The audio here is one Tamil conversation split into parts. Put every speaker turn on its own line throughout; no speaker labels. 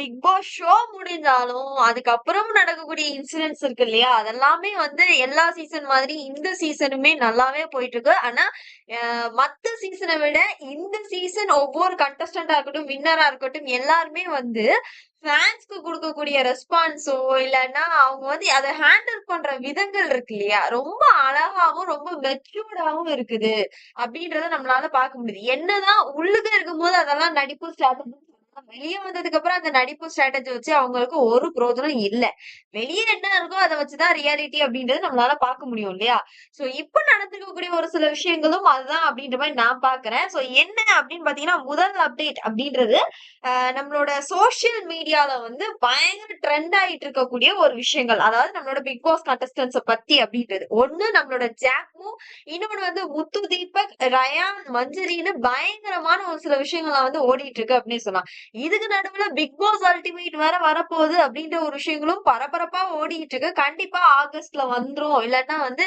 பிக் பாஸ் ஷோ முடிஞ்சாலும் அதுக்கப்புறம் நடக்கக்கூடிய இன்சிடென்ட்ஸ் இருக்கு இல்லையா? அதெல்லாமே வந்து எல்லா சீசன் மாதிரி இந்த சீசனுமே நல்லாவே போயிட்டு இருக்கு ஆனா மத்த சீசனை விட இந்த சீசன் ஒவ்வொரு கண்டஸ்டண்டா இருக்கட்டும் வின்னரா இருக்கட்டும் எல்லாருமே வந்து ஃபேன்ஸ்க்கு கொடுக்கக்கூடிய ரெஸ்பான்ஸோ இல்லைன்னா அவங்க வந்து அதை ஹேண்டில் பண்ற விதங்கள் இருக்கு இல்லையா? ரொம்ப அழகாவும் ரொம்ப மெச்சூர்டாவும் இருக்குது. அப்படின்றத நம்மளால பார்க்க முடியுது. என்னதான் உள்ளுக இருக்கும்போது அதெல்லாம் நடிப்பு ஸ்ட்ராட்டஜி வெளியே வந்ததுக்கு அப்புறம் அந்த நடிப்பு ஸ்ட்ராட்டஜி வச்சு அவங்களுக்கு ஒரு பிரோஜனம் இல்ல. வெளியே என்ன இருக்கோ அதை வச்சுதான் ரியாலிட்டி அப்படின்றது நம்மளால பார்க்க முடியும் இல்லையா? சோ இப்ப நடந்துக்கக்கூடிய ஒரு சில விஷயங்களும் அதுதான் அப்படின்ற மாதிரி நான் பாக்குறேன் சோ என்ன அப்படின்னு பாத்தீங்கன்னா முதல் அப்டேட் அப்படின்றது ஆஹ் நம்மளோட சோசியல் மீடியால வந்து பயங்கர ட்ரெண்ட் ஆயிட்டு இருக்கக்கூடிய ஒரு விஷயங்கள். அதாவது நம்மளோட பிக் பாஸ் கண்டஸ்டன்ஸ பத்தி அப்படின்றது. ஒண்ணு நம்மளோட ஜாக்மு இன்னொன்னு வந்து முத்து தீபக் ரயான் மஞ்சரின்னு பயங்கரமான ஒரு சில விஷயங்கள்லாம் வந்து ஓடிட்டு இருக்கு அப்படின்னு சொல்லலாம். இதுக்கு நடுவுல பிக் பாஸ் அல்டிமேட் வேற வரப்போகுது அப்படின்ற ஒரு விஷயங்களும் பரபரப்பா ஓடிட்டு இருக்கு. கண்டிப்பா ஆகஸ்ட்ல வந்துரும். இல்லைன்னா வந்து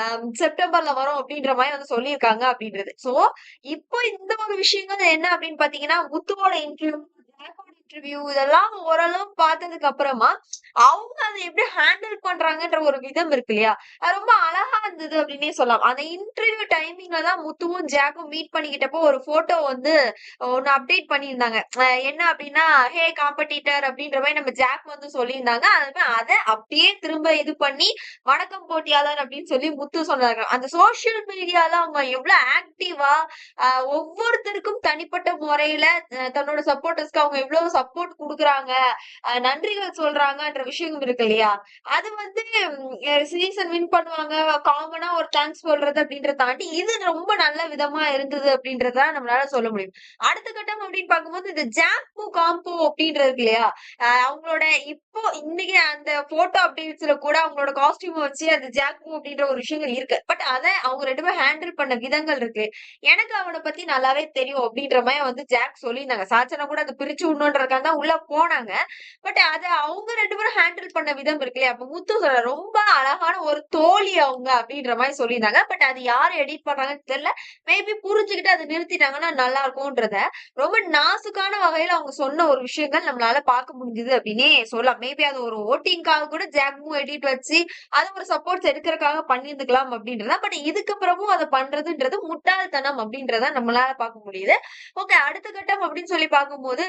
ஆஹ் செப்டம்பர்ல வரும் அப்படின்ற மாதிரி வந்து சொல்லியிருக்காங்க அப்படின்றது. சோ இப்போ இந்த ஒரு விஷயங்கள் என்ன அப்படின்னு பாத்தீங்கன்னா முத்துவோட இன்டர்வியூ இன்டர்வியூ இதெல்லாம் ஓரளவு பார்த்ததுக்கு அப்புறமா அவங்க அதை எப்படி ஹேண்டில் பண்றாங்கன்ற ஒரு விதம் இருக்கு இல்லையா? அது ரொம்ப அழகா இருந்தது அப்படின்னே சொல்லலாம். அந்த இன்டர்வியூ டைமிங்ல தான் முத்துவும் ஜாக்கும் மீட் பண்ணிக்கிட்டப்போ ஒரு போட்டோ வந்து ஒன்னு அப்டேட் பண்ணியிருந்தாங்க. என்ன அப்படின்னா ஹே காம்படிட்டர் அப்படின்ற மாதிரி நம்ம ஜாக் வந்து சொல்லியிருந்தாங்க. அதுமே அதை அப்படியே திரும்ப இது பண்ணி வணக்கம் போட்டியாளர் அப்படின்னு சொல்லி முத்து சொன்னாங்க அந்த சோசியல் மீடியால அவங்க எவ்வளவு ஆக்டிவா ஒவ்வொருத்தருக்கும் தனிப்பட்ட முறையில தன்னோட சப்போர்ட்டர்ஸ்க்கு அவங்க எவ்வளவு சப்போர்ட் கொடுக்குறாங்க நன்றிகள் சொல்றாங்கன்ற விஷயம் இருக்கு இல்லையா? அது வந்து சீசன் வின் பண்ணுவாங்க. காமனா ஒரு தேங்க்ஸ் சொல்றது அப்படின்றத தாண்டி இது ரொம்ப நல்ல விதமா இருந்தது அப்படின்றத நம்மளால சொல்ல முடியும். அடுத்த கட்டம் அப்படின்னு பார்க்கும்போது இந்த ஜாம்பு காம்போ அப்படின்றது இருக்கு இல்லையா? அவங்களோட இப்போ இன்னைக்கு அந்த போட்டோ அப்டேட்ஸ்ல கூட அவங்களோட காஸ்டியூம் வச்சு அந்த ஜாக்பு அப்படின்ற ஒரு விஷயங்கள் இருக்கு. பட் அதை அவங்க ரெண்டு பேரும் ஹேண்டில் பண்ண விதங்கள் இருக்கு. எனக்கு அவனை பத்தி நல்லாவே தெரியும் அப்படின்ற மாதிரி வந்து ஜாக் சொல்லியிருந்தாங்க. சாச்சனா கூட அதை பிரிச்சு விடணுன்றதுக்காக தான் உள்ள போனாங்க. பட் அது அவங்க ரெண்டு பேரும் ஹேண்டில் பண்ண விதம் இருக்கு இல்லையா? அப்ப முத்து சொல்ற ரொம்ப அழகான ஒரு தோழி அவங்க அப்படின்ற மாதிரி சொல்லியிருந்தாங்க. பட் அது யாரு எடிட் பண்றாங்கன்னு தெரியல. மேபி புரிஞ்சுக்கிட்டு அதை நிறுத்திட்டாங்கன்னா நல்லா இருக்கும்ன்றத. ரொம்ப நாசுக்கான வகையில அவங்க சொன்ன ஒரு விஷயங்கள் நம்மளால பார்க்க முடிஞ்சது அப்படின்னே சொல்லலாம். மேபி அது ஒரு ஓட்டிங்காக கூட ஜாக்மு எடிட் வச்சு அது ஒரு சப்போர்ட்ஸ் எடுக்கிறதுக்காக பண்ணியிருந்துக்கலாம் அப்படின்றத பட் இதுக்கப்புறமும் அதை பண்றதுன்றது முட்டாள்தனம் அப்படின்றத நம்மளால பார்க்க முடியுது. ஓகே அடுத்த கட்டம் அப்படின்னு சொல்லி பார்க்கும்போது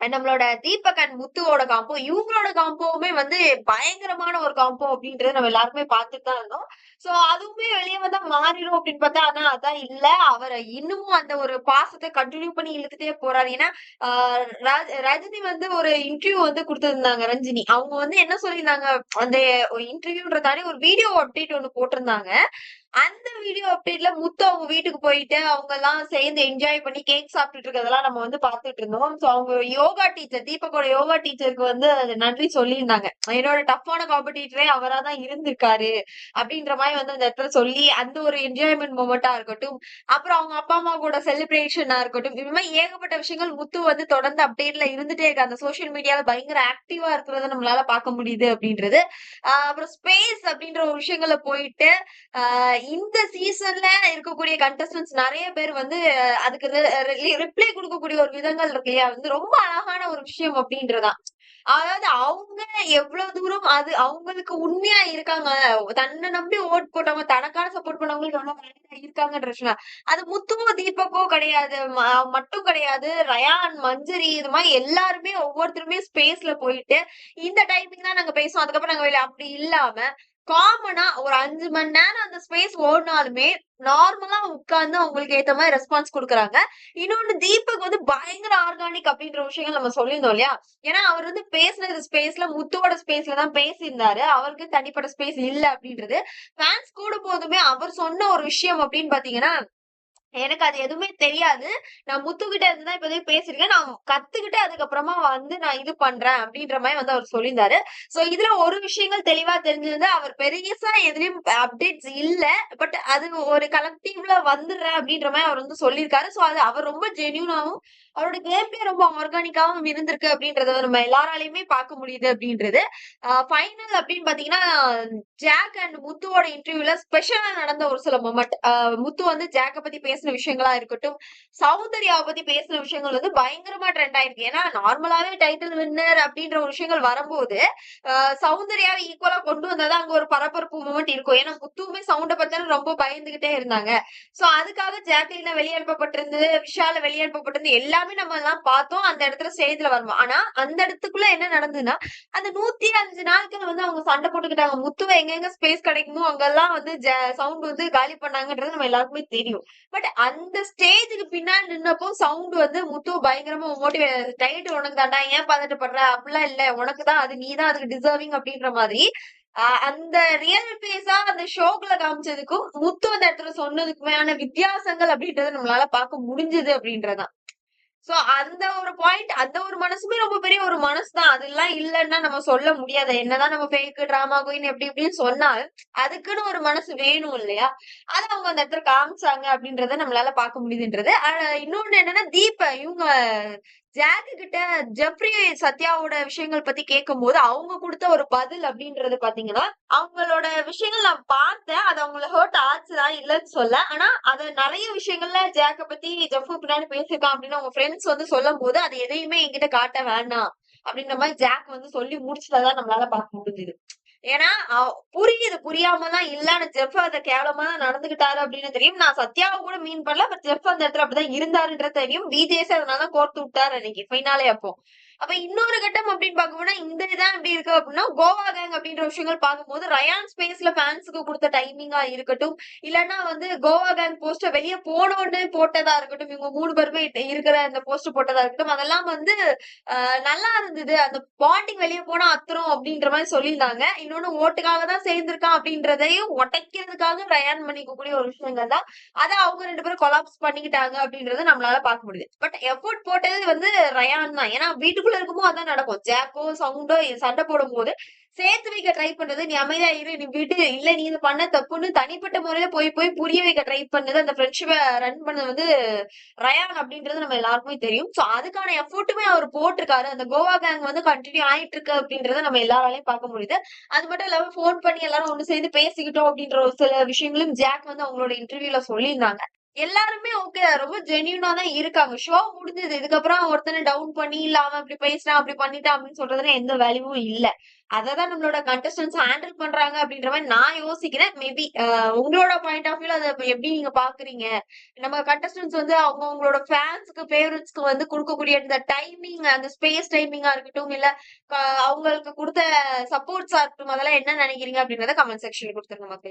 நம்மளோட தீபக் அண்ட் முத்துவோட காம்போ இவங்களோட காம்போவுமே வந்து பயங்கரமான ஒரு காம்போ அப்படின்றது நம்ம எல்லாருமே பார்த்துட்டு தான் இருந்தோம். சோ அதுவுமே வெளியே வந்தா மாறிடும் அப்படின்னு பார்த்தா ஆனா அதான் இல்ல. அவரை இன்னமும் அந்த ஒரு பாசத்தை கண்டினியூ பண்ணி இழுத்துட்டே போறாரு. ஏன்னா ஆஹ் ரஜினி வந்து ஒரு இன்டர்வியூ வந்து கொடுத்திருந்தாங்க ரஞ்சினி. அவங்க வந்து என்ன சொல்லியிருந்தாங்க அந்த இன்டர்வியூன்ற தாண்டி ஒரு வீடியோ அப்டேட் ஒண்ணு போட்டிருந்தாங்க. அந்த வீடியோ அப்டேட்ல முத்து அவங்க வீட்டுக்கு போயிட்டு அவங்க எல்லாம் சேர்ந்து என்ஜாய் பண்ணி கேக் சாப்பிட்டுட்டு இருக்கறதெல்லாம் நம்ம வந்து பாத்துட்டு இருந்தோம். சோ அவங்க யோகா டீச்சர் தீபக்கோட யோகா டீச்சருக்கு வந்து நன்றி சொல்லியிருந்தாங்க. என்னோட டஃப்பான காம்படிட்டரே அவரா தான் இருந்திருக்காரு அப்படின்ற மாதிரி வந்து அந்த இடத்துல சொல்லி அந்த ஒரு என்ஜாய்மெண்ட் மூமெண்டா இருக்கட்டும் அப்புறம் அவங்க அப்பா அம்மா கூட செலிப்ரேஷனா இருக்கட்டும் இது மாதிரி ஏகப்பட்ட விஷயங்கள் முத்து வந்து தொடர்ந்து அப்டேட்ல இருந்துட்டே இருக்கு அந்த சோஷியல் மீடியால பயங்கர ஆக்டிவா இருக்கிறத நம்மளால பார்க்க முடியுது அப்படின்றது. ஆஹ் அப்புறம் ஸ்பேஸ் அப்படின்ற ஒரு விஷயங்கள போயிட்டு ஆஹ் இந்த சீசன்ல இருக்கக்கூடிய கண்டஸ்டன்ஸ் நிறைய பேர் வந்து அதுக்கு ரிப்ளை கொடுக்கக்கூடிய ஒரு விதங்கள் இருக்கு இல்லையா? வந்து ரொம்ப அழகான ஒரு விஷயம் அப்படின்றதான். அதாவது அவங்க எவ்வளவு தூரம் அது அவங்களுக்கு உண்மையா இருக்காங்க தன்னை நம்பி ஓட் போட்டவங்க தனக்கான சப்போர்ட் பண்ணவங்களுக்கு எவ்வளவு இருக்காங்கன்ற விஷயம் அது முத்துவோ தீபக்கோ கிடையாது மட்டும் கிடையாது. ரயான் மஞ்சரி இது மாதிரி எல்லாருமே ஒவ்வொருத்தருமே ஸ்பேஸ்ல போயிட்டு இந்த டைமிங் தான் நாங்க பேசுவோம். அதுக்கப்புறம் நாங்க வெளியே அப்படி இல்லாம காமனா ஒரு அஞ்சு மணி நேரம் அந்த ஸ்பேஸ் ஓடினாலுமே நார்மலா உட்கார்ந்து அவங்களுக்கு ஏத்த மாதிரி ரெஸ்பான்ஸ் கொடுக்குறாங்க. இன்னொன்னு தீபக் வந்து பயங்கர ஆர்கானிக் அப்படின்ற விஷயங்கள் நம்ம சொல்லியிருந்தோம் இல்லையா? ஏன்னா அவர் வந்து பேசின ஸ்பேஸ்ல முத்துவோட ஸ்பேஸ்ல தான் பேசியிருந்தாரு. அவருக்கு தனிப்பட்ட ஸ்பேஸ் இல்ல அப்படின்றது. ஃபேன்ஸ் கூட போதுமே அவர் சொன்ன ஒரு விஷயம் அப்படின்னு பாத்தீங்கன்னா எனக்கு அது எதுவுமே தெரியாது. நான் முத்துக்கிட்ட இருந்து தான் இப்போதைக்கு பேசிருக்கேன் நான் கத்துக்கிட்டு அதுக்கப்புறமா வந்து நான் இது பண்றேன் அப்படின்ற மாதிரி வந்து அவர் சொல்லியிருந்தாரு. சோ இதுல ஒரு விஷயங்கள் தெளிவா தெரிஞ்சிருந்து அவர் பெருசா எதுலயும் அப்டேட்ஸ் இல்ல. பட் அது ஒரு கலெக்டிவ்ல வந்துடுறேன் அப்படின்ற மாதிரி அவர் வந்து சொல்லியிருக்காரு. சோ அது அவர் ரொம்ப ஜென்யூனாவும் அவரோட கேம் ரொம்ப ஆர்கானிக்காவும் இருந்திருக்கு அப்படின்றத நம்ம எல்லாராலையுமே பார்க்க முடியுது அப்படின்றது. ஃபைனல் அப்படின்னு பாத்தீங்கன்னா ஜாக் அண்ட் முத்துவோட இன்டர்வியூல ஸ்பெஷலா நடந்த ஒரு சில மொமெண்ட் முத்து வந்து ஜாக்க பத்தி பேசின விஷயங்களா இருக்கட்டும் சௌந்தர்யாவை பத்தி பேசின விஷயங்கள் வந்து பயங்கரமா ட்ரெண்ட் ஆயிருக்கு. ஏன்னா நார்மலாவே டைட்டில் வின்னர் அப்படின்ற ஒரு விஷயங்கள் வரும்போது ஆஹ் சௌந்தர்யாவை ஈக்குவலா கொண்டு வந்தாதான் அங்க ஒரு பரபரப்பு மூமெண்ட் இருக்கும். ஏன்னா முத்துவுமே சவுண்ட பத்தின ரொம்ப பயந்துகிட்டே இருந்தாங்க. சோ அதுக்காக ஜாக்லின வெளியனுப்பப்பட்டிருந்தது விஷால வெளியனுப்பப்பட்டிருந்து எல்லாமே நம்ம எல்லாம் பார்த்தோம் அந்த இடத்துல ஸ்டேஜ்ல வரணும் ஆனா அந்த இடத்துக்குள்ள என்ன நடந்ததுன்னா அந்த நூத்தி அஞ்சு நாட்கள் வந்து அவங்க சண்டை போட்டுக்கிட்டாங்க. முத்துவை எங்கெங்க ஸ்பேஸ் கிடைக்குமோ அங்கெல்லாம் வந்து சவுண்ட் வந்து காலி பண்ணாங்கன்றது நம்ம எல்லாருக்குமே தெரியும். பட் அந்த ஸ்டேஜுக்கு பின்னாடி நின்னப்போ சவுண்ட் வந்து முத்து பயங்கரமா மோட்டிவேட் டைட் உனக்கு தாண்டா ஏன் பதட்டப்படுற? அப்படிலாம் இல்ல. உனக்கு தான் அது நீ தான் அதுக்கு டிசர்விங் அப்படின்ற மாதிரி ஆஹ் அந்த ரியல் பேஸா அந்த ஷோக்குல காமிச்சதுக்கும் முத்து அந்த இடத்துல சொன்னதுக்குமையான வித்தியாசங்கள் அப்படின்றத நம்மளால பார்க்க முடிஞ்சது அப்படின்றதான். சோ அந்த ஒரு பாயிண்ட் அந்த ஒரு மனசுமே ரொம்ப பெரிய ஒரு மனசு தான் அதெல்லாம் இல்லைன்னா நம்ம சொல்ல முடியாது. என்னதான் நம்ம பேக்கு டிராமா குயின் எப்படி இப்படின்னு சொன்னால் அதுக்குன்னு ஒரு மனசு வேணும் இல்லையா? அதை அவங்க அந்த இடத்துல காமிச்சாங்க அப்படின்றத நம்மளால பார்க்க முடியுதுன்றது. ஆஹ் இன்னொன்னு என்னன்னா தீப இவங்க ஜாக்கு கிட்ட ஜெப்ரி சத்யாவோட விஷயங்கள் பத்தி கேட்கும் போது அவங்க கொடுத்த ஒரு பதில் அப்படின்றது பாத்தீங்கன்னா அவங்களோட விஷயங்கள் நான் பார்த்தேன். அது அவங்கள ஹர்ட் ஆச்சுதான் இல்லைன்னு சொல்ல. ஆனா அது நிறைய விஷயங்கள்ல ஜாக்க பத்தி ஜெஃபு பின்னாடி பேசியிருக்கான் அப்படின்னு அவங்க ஃப்ரெண்ட்ஸ் வந்து சொல்லும் போது அது எதையுமே என்கிட்ட காட்ட வேணாம் அப்படின்ற மாதிரி ஜாக் வந்து சொல்லி முடிச்சதான் நம்மளால பார்க்க முடிஞ்சுது. ஏன்னா புரியுது புரியாம தான் இல்லன்னு ஜெஃப் அதை கேவலமா தான் நடந்துகிட்டாரு அப்படின்னு தெரியும். நான் சத்யாவை கூட மீன் பண்ணல பட் ஜெஃப் அந்த இடத்துல அப்படிதான் இருந்தாருன்றது தெரியும். விஜேஸ் அதனாலதான் கோர்த்து விட்டாரு அன்னைக்கு ஃபைனாலே அப்போ. அப்ப இன்னொரு கட்டம் அப்படின்னு பாக்கும்போது இந்த இதான் எப்படி இருக்கு அப்படின்னா கோவா கேங் அப்படின்ற விஷயங்கள் பார்க்கும்போது ரயான் ஸ்பேஸ்ல ஃபேன்ஸுக்கு கொடுத்த டைமிங்கா இருக்கட்டும். இல்லைன்னா வந்து கோவா கேங் போஸ்டர் வெளியே போனோன்னு போட்டதா இருக்கட்டும் இவங்க மூணு பேருமே இருக்கிற அந்த போஸ்டர் போட்டதா இருக்கட்டும் அதெல்லாம் வந்து ஆஹ் நல்லா இருந்தது. அந்த பாண்டிங் வெளியே போனா அத்துறோம் அப்படின்ற மாதிரி சொல்லியிருந்தாங்க. இன்னொன்னு ஓட்டுக்காக தான் சேர்ந்திருக்கான் அப்படின்றதையும் உடைக்கிறதுக்காக ரயான் பண்ணிக்கக்கூடிய ஒரு விஷயங்கள் தான். அதை அவங்க ரெண்டு பேரும் கொலாப்ஸ் பண்ணிக்கிட்டாங்க அப்படின்றத நம்மளால பார்க்க முடியுது. பட் எஃபோர்ட் போட்டது வந்து ரயான் தான். ஏன்னா வீட்டுக்குள்ள இருக்கும்போது அதான் நடக்கும். ஜாக்கோ சவுண்டோ சண்டை போடும் போது சேர்த்து வைக்க ட்ரை பண்றது. நீ அமைதியா இரு நீ விடு. இல்ல நீ இது பண்ண தப்புன்னு தனிப்பட்ட முறையில போய் போய் புரிய வைக்க ட்ரை பண்ணது. அந்த ஃப்ரெண்ட்ஷிப்பை ரன் பண்ணது வந்து ரயான் அப்படின்றது நம்ம எல்லாருக்குமே தெரியும். சோ அதுக்கான எஃபோர்ட்டுமே அவர் போட்டிருக்காரு. அந்த கோவா கேங் வந்து கண்டினியூ ஆயிட்டு இருக்கு அப்படின்றத நம்ம எல்லாராலையும் பார்க்க முடியுது. அது மட்டும் இல்லாம ஃபோன் பண்ணி எல்லாரும் ஒண்ணு சேர்ந்து பேசிக்கிட்டோம் அப்படின்ற ஒரு சில விஷயங்களும் ஜாக் வந்து அவங்களோட இன்டர்வியூல சொல்லியிருந்தாங்க. எல்லாருமே ஓகே ரொம்ப ஜெனியூனா தான் இருக்காங்க. ஷோ முடிஞ்சது. இதுக்கப்புறம் ஒருத்தனை டவுன் பண்ணி இல்ல அவன் அப்படி பேசினான் அப்படி பண்ணிட்டான் அப்படின்னு சொல்றதுல எந்த வேல்யூவும் இல்ல. அததான் நம்மளோட கண்டஸ்டன்ஸ் ஹேண்டில் பண்றாங்க அப்படின்ற மாதிரி நான் யோசிக்கிறேன். மேபி உங்களோட பாயிண்ட் ஆஃப் வியூல அதை எப்படி நீங்க பாக்குறீங்க? நம்ம கண்டஸ்டன்ஸ் வந்து அவங்க அவங்களோட ஃபேன்ஸ்க்கு ஃபேவரட்ஸ்க்கு வந்து கொடுக்கக்கூடிய அந்த டைமிங் அந்த ஸ்பேஸ் டைமிங்கா இருக்கட்டும் இல்ல க- அவங்களுக்கு கொடுத்த சப்போர்ட்ஸா இருக்கட்டும் அதெல்லாம் என்ன நினைக்கிறீங்க அப்படின்றத கமெண்ட் செக்ஷன்ல கொடுத்துருங்க மக்கள்.